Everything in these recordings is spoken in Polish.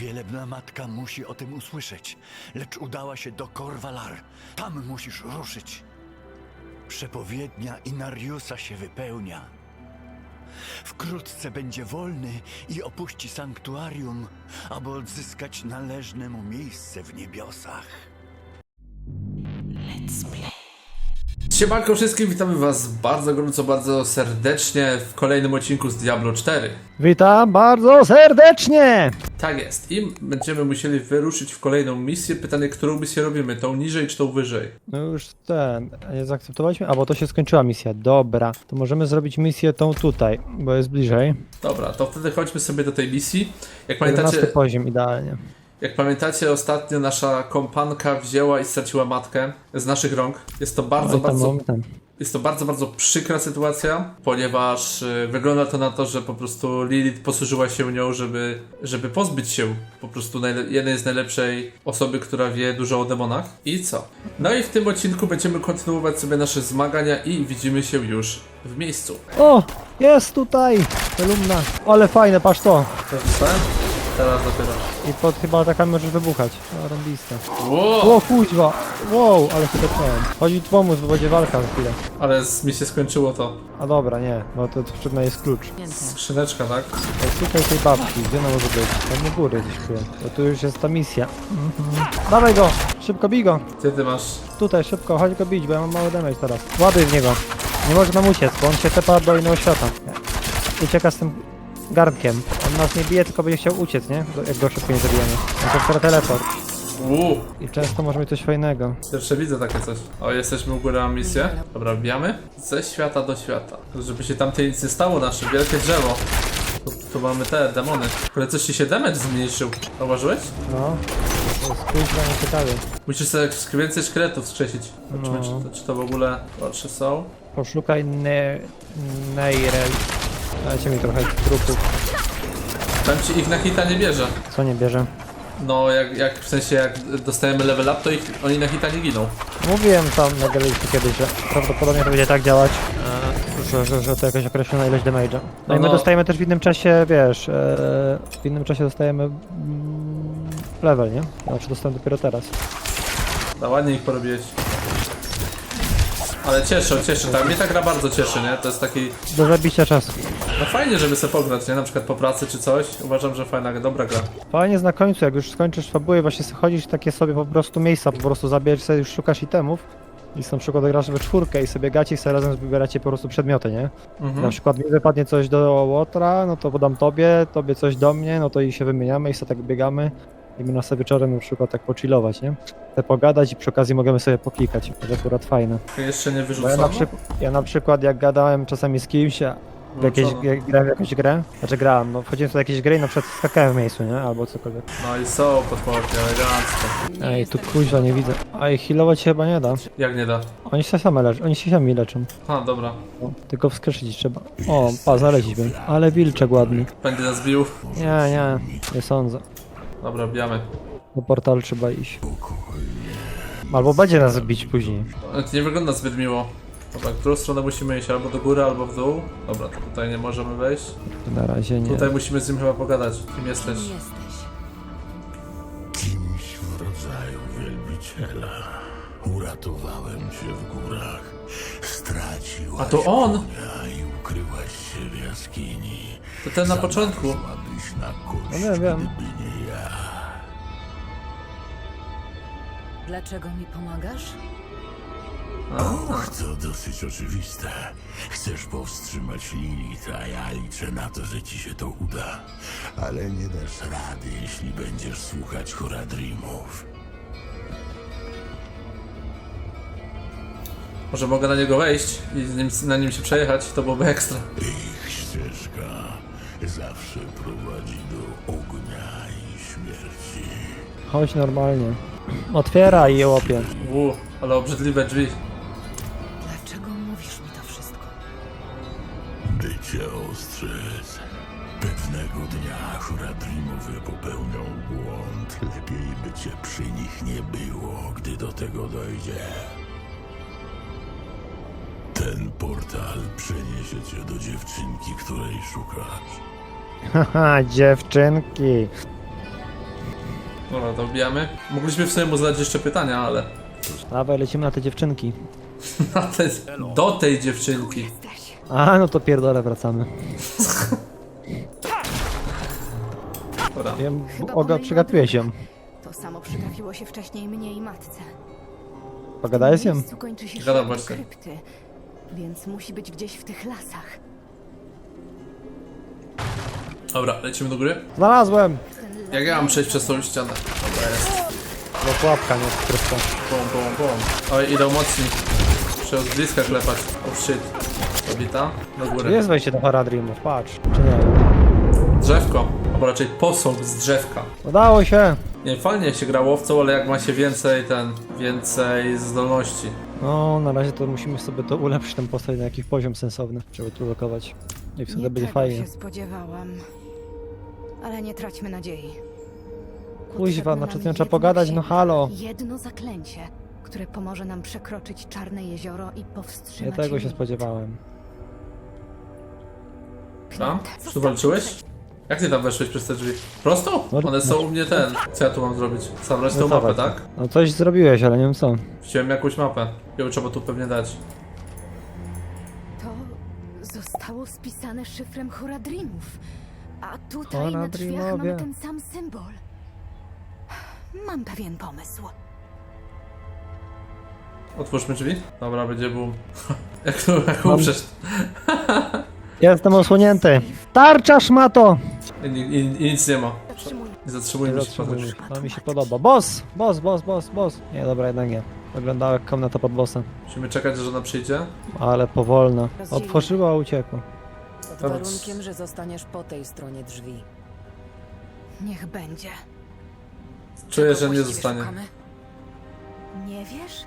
Wielebna matka musi o tym usłyszeć, lecz udała się do Korwalar. Tam musisz ruszyć. Przepowiednia Inariusa się wypełnia. Wkrótce będzie wolny i opuści sanktuarium, aby odzyskać należne mu miejsce w niebiosach. Siemanko wszystkim, witamy was bardzo gorąco, bardzo serdecznie w kolejnym odcinku z Diablo 4. Witam bardzo serdecznie! Tak jest. I będziemy musieli wyruszyć w kolejną misję. Pytanie, którą misję robimy? Tą niżej czy tą wyżej? No już ten, a nie zaakceptowaliśmy? A bo to się skończyła misja, dobra. To możemy zrobić misję tą tutaj, bo jest bliżej. Dobra, to wtedy chodźmy sobie do tej misji. Jak 11 pamiętacie, poziom idealnie. Jak pamiętacie, ostatnio nasza kompanka wzięła i straciła matkę z naszych rąk. Jest to bardzo, Oj, tam bardzo. Jest to bardzo, bardzo przykra sytuacja, ponieważ y, wygląda to na to, że po prostu Lilith posłużyła się nią, żeby, żeby pozbyć się po prostu jednej z najlepszej osoby, która wie dużo o demonach. I co? No i w tym odcinku będziemy kontynuować sobie nasze zmagania i widzimy się już w miejscu. O! Jest tutaj! Kolumna. Ale fajne, patrz to. Teraz dostałem? Teraz dopiero. I pod chyba taka możesz wybuchać. O, rąbiste. Wow! O kuźwa! Wow, ale się dotknąłem. Chodzi tu pomóc, bo będzie walka za chwilę. Ale z- mi się skończyło to. A dobra, nie. No to potrzebna jest klucz. Skrzyneczka, tak? To Szukaj tej babki, gdzie ona może być? Tam u góry gdzieś jest. Bo tu już jest ta misja. Mhm. Dawaj go! Szybko bij go! Ty, ty masz... Tutaj, szybko, chodź go bić, bo ja mam mały damage teraz. Ładuj w niego. Nie może nam uciec, bo on się tepa do innego świata. Ucieka z tym garnkiem. Nas nie bije, tylko będzie chciał uciec, nie? Jak go szybko nie zabijemy. On to otwiera teleport. Uuu, I często może mieć coś fajnego. Pierwsze widzę takie coś. O, jesteśmy u góry, mam misję. Dobra, wbijamy. Ze świata do świata. Żeby się tamtej nic nie stało, nasze wielkie drzewo. Tu, tu mamy te demony. Ale coś ci się damage zmniejszył. Zauważyłeś? No. To jest kuźwa nieciekawie. Musisz sobie więcej szkieletów skrzesić. Zobaczymy, No. czy, to, czy to w ogóle oczy są. Poszukaj ne... Neirel. Dajcie mi trochę trupów. Tam ci ich na hita nie bierze. Co nie bierze? No, jak, jak w sensie, jak dostajemy level up, to ich, oni na hita nie giną. Mówiłem tam na galerii kiedyś, że prawdopodobnie to będzie tak działać, e, że, że, że to jakaś określona ilość damage'a. No, No, i my no. dostajemy też w innym czasie, wiesz, e, w innym czasie dostajemy mm, level, nie? Znaczy dostałem dopiero teraz. No, ładnie ich porobiłeś. Ale cieszę, cieszę, tak. Mnie ta gra bardzo cieszy, nie? To jest taki Do zabicia czasu. No fajnie, żeby sobie pograć, nie? Na przykład po pracy czy coś. Uważam, że fajna, dobra gra. Fajnie jest na końcu, jak już skończysz fabułę, właśnie sobie chodzisz takie sobie po prostu miejsca, po prostu zabierz sobie, już szukasz itemów. I na przykład grasz we czwórkę i sobie gacie i sobie razem wybieracie po prostu przedmioty, nie? Mhm. Na przykład mi wypadnie coś do Łotra, no to podam tobie, tobie coś do mnie, no to i się wymieniamy i sobie tak biegamy. I my na sobie wieczorem na przykład tak pochillować, nie? Chcę pogadać i przy okazji możemy sobie poklikać. To jest akurat fajne. Jeszcze nie Bo ja wyrzucono? na, przyk- ja na przykład jak gadałem czasami z kimś, a w jakieś, Wyrzucono. jak grałem w jakąś grę, znaczy grałem, no wchodziłem w jakieś gry i na przykład skakałem w miejscu, nie? Albo cokolwiek. No i są potworki, elegancko. Ej, tu kuźwa nie widzę. A i healować się chyba nie da. Jak nie da? Oni się same leczą, oni się sami leczą. A, dobra. No, tylko wskrzeszyć trzeba. O, pa, znaleźliśmy. Ale wilczek ładny. Będzie nas bił. Nie, nie, nie sądzę. Dobra, bijamy. Do portalu trzeba iść. Albo będzie nas bić później. Ale To nie wygląda zbyt miło. Dobra, którą stronę musimy iść? Albo do góry, albo w dół. Dobra, to tutaj nie możemy wejść. Na razie nie. Tutaj musimy z nim chyba pogadać. Kim jesteś? Jesteś. Kimś w rodzaju wielbiciela. Uratowałem cię w górach. Straciłaś A to on! konia i ukryłaś się w jaskini. To ten na początku. Na kość, No wiem, wiem. gdyby Dlaczego mi pomagasz? Och, to dosyć oczywiste. Chcesz powstrzymać Lilith, a ja liczę na to, że ci się to uda. Ale nie dasz rady, jeśli będziesz słuchać Horadrimów. Może mogę na niego wejść i z nim, na nim się przejechać? To byłoby ekstra. Ich ścieżka zawsze prowadzi do ognia i śmierci. Chodź normalnie. Otwieraj je łopie. Uuu, ale obrzydliwe drzwi. Dlaczego mówisz mi to wszystko? By cię ostrzec. Pewnego dnia Horadrimowie popełnią błąd. Lepiej by cię przy nich nie było, gdy do tego dojdzie. Ten portal przeniesie cię do dziewczynki, której szukasz. Haha, dziewczynki. Dobra, to wbijamy. Mogliśmy w sumie mu zadać jeszcze pytania, ale... Dawaj, lecimy na te dziewczynki. Na te, do tej dziewczynki. A, no to pierdolę, wracamy. Dobra. Wiem, Oga, przegapiłeś ją. To samo przytrafiło się wcześniej mnie i matce. Pogadałeś miejscu kończy się Gadam szlak właśnie. krypty, więc musi być gdzieś w tych lasach. Dobra, lecimy do góry. Znalazłem! Jak ja mam przejść przez tą ścianę? Dobra, jest. Bo pułapka nie odkryta. Bum, bum, bum. Oj, idą mocni. Muszę z bliska klepać. Oh shit. Zabita. Do góry. Jest wejście do Paradreamów, patrz. Czy nie? Drzewko. Albo raczej posąg z drzewka. Udało się! Nie, fajnie się gra łowcą, ale jak ma się więcej ten, więcej zdolności. No, na razie to musimy sobie to ulepszyć ten postać na jakiś poziom sensowny, żeby tu lokować. I wtedy Nie będzie tego fajnie. się spodziewałam. Ale nie traćmy nadziei. Kuźwa, no nam czy z nią trzeba pogadać? No halo. Jedno zaklęcie, które pomoże nam przekroczyć Czarne Jezioro i Nie powstrzymać tego się spodziewałem. Tam? Tu walczyłeś? Jak ty tam weszłeś przez te drzwi? Prosto? No, One są u mnie ten. Co ja tu mam zrobić? Zabrać tą No mapę, tak? No coś zrobiłeś, ale nie wiem co. Wziąłem jakąś mapę. Ją trzeba tu pewnie dać. To zostało spisane szyfrem Horadrimów. A tutaj na drzwiach mamy ten sam symbol. Mam pewien pomysł. Otwórzmy drzwi. Dobra, będzie boom. jak to, jak Mam- uprzeć. Jestem osłonięty! Tarcza szmato! I, i, I nic nie ma. Zatrzymuj. Nie Nie zatrzymujmy się. zatrzymuj mnie. To mi się podoba. Boss! Boss, boss, boss, boss! Nie, dobra, jednak nie. Wyglądała jak komnata pod bossem. Musimy czekać, aż ona przyjdzie. Ale powolno. Otworzyła, uciekła. Pod warunkiem, że zostaniesz po tej stronie drzwi. Niech będzie. Czuję, że nie zostanie. szukamy? Nie wiesz?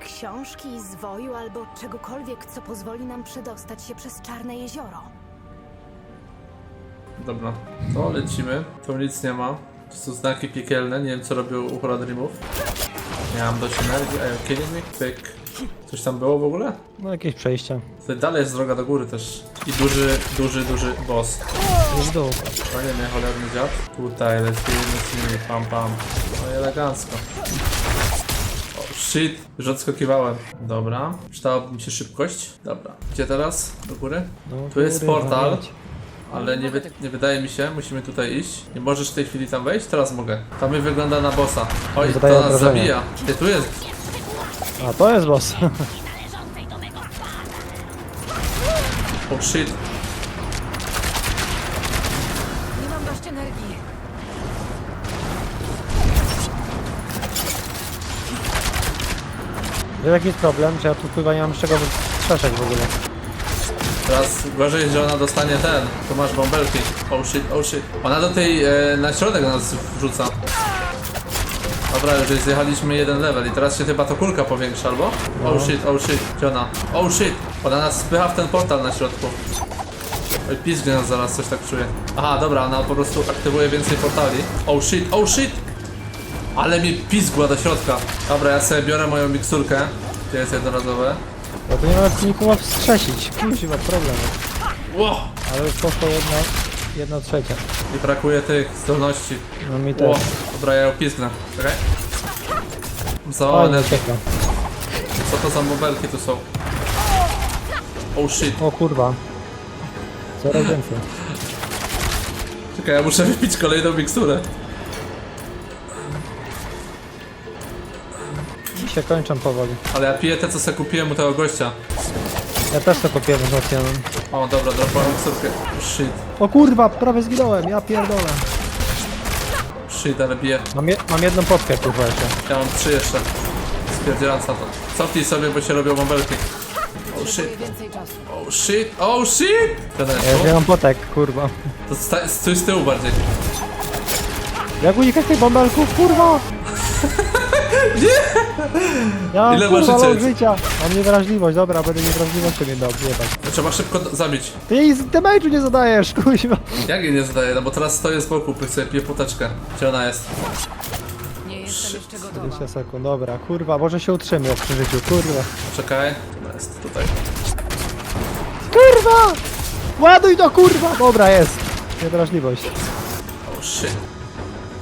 Książki, zwoju albo czegokolwiek, co pozwoli nam przedostać się przez Czarne Jezioro. Dobra, to lecimy. Tu nic nie ma. To są znaki piekielne, nie wiem co robią u Horadrimów. Nie mam dość energii, are you kidding me? Pyk. Coś tam było w ogóle? No jakieś przejścia. Tutaj dalej jest droga do góry też. I duży, duży, duży boss. W dół. Fajnie mnie cholerny dziad. Tutaj lecimy z nimi, pam pam. No i elegancko. O shit, już odskakiwałem. Dobra, przydałaby mi się szybkość. Dobra, gdzie teraz? Do góry? No, Tu jest portal. Ale nie, wy, nie wydaje mi się, musimy tutaj iść. Nie możesz w tej chwili tam wejść? Teraz mogę. Tam mi wygląda na bossa. Oj, to Zadaje nas obrażenia. zabija. Ty tu jest. A to jest boss. Oh shit. Nie mam dość energii. Jest jakiś problem, że ja tu chyba nie mam z czego wstrzeszać w ogóle. Teraz gorzej, że ona dostanie ten. Tu masz bąbelki. Oh shit, oh shit. Ona do tej, e, na środek nas wrzuca. Dobra, już zjechaliśmy jeden level i teraz się chyba to kulka powiększa, albo? Oh shit, oh shit, gdzie ona? Oh shit, ona nas spycha w ten portal na środku. Oj, pizgnie nas zaraz, coś tak czuję. Aha, dobra, ona po prostu aktywuje więcej portali. Oh shit, oh shit! Ale mnie pizgła do środka. Dobra, ja sobie biorę moją miksturkę. Gdzie jest jednorazowe? Ja tu nie mam nikogo wstrzesić. Kuźwa, problem. Ło! Ale już poszło jedna, jedna trzecia. I brakuje tych zdolności. No mi też. Dobra, ja ją. Czekaj. Co one, co to za bobelki tu są? Oh shit. O kurwa. Coraz więcej. Czekaj, ja muszę wypić kolejną miksturę. Się kończą powoli. Ale ja piję te, co sobie kupiłem u tego gościa. Ja też to kupiłem wzmocnionym. O, dobra, dropałem miksturkę. Shit, O kurwa, prawie zginąłem, ja pierdolę. Shit, ale biję. Mam, je, mam jedną potkę kurwa jeszcze. Ja mam trzy jeszcze. Spierdzielam na to. Cofnij sobie, bo się robią bąbelki. Oh shit, oh shit, oh shit! Ten Ja nie tu? mam potek, kurwa. To stój z tyłu bardziej. Jak unikać tych bąbelków, kurwa! Nie! Ja Ile mam masz kurwa życia? Mam niewrażliwość, dobra, będę niewrażliwością mnie dał, jebać. Trzeba szybko zabić. Ty jej z damage'u nie zadajesz, kuźwa. Jak jej nie zadaję? No bo teraz stoję z boku, sobie piję poteczkę. Gdzie ona jest? Nie jestem jeszcze gotowa. 20 sekund, dobra, kurwa, może się utrzymy przy życiu, kurwa. Czekaj. Ona jest tutaj. Kurwa! Ładuj to, kurwa! Dobra, jest. Niewrażliwość. Oh shit.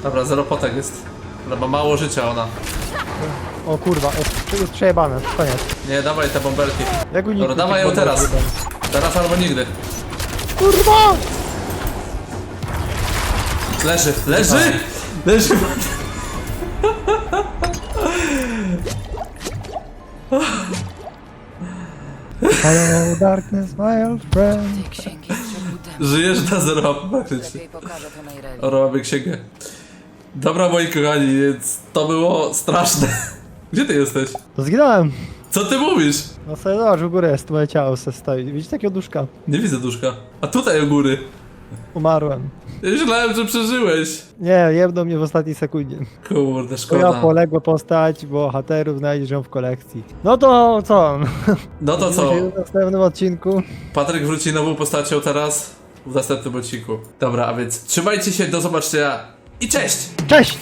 Dobra, zero potek jest. Ale ma mało życia ona. O kurwa, jest, jest przejebane, koniec. Nie, dawaj te bąbelki. Jak uniknąć Dobra, dawaj tych ją teraz. bąbelek? Teraz albo nigdy. Kurwa! Leży, leży! Leży! Hello darkness, my old friend. Tej księgi. Żyjesz na zero, faktycznie. Lepiej pokażę to mamy księgę. Dobra, moi kochani, więc to było straszne. Gdzie ty jesteś? To zginąłem. Co ty mówisz? No sobie zobacz, u góry jest moje ciało se stoi. Widzisz takiego duszka? Nie widzę duszka. A tutaj u góry. Umarłem. Ja Myślałem, że przeżyłeś. Nie, jebną mnie w ostatniej sekundzie. Kurde, To ja szkoda. poległa postać, bohaterów znajdziesz ją w kolekcji. No to co? No to co? W następnym odcinku. Patryk wróci nową postacią teraz w następnym odcinku. Dobra, a więc trzymajcie się, do zobaczenia i cześć! Cześć!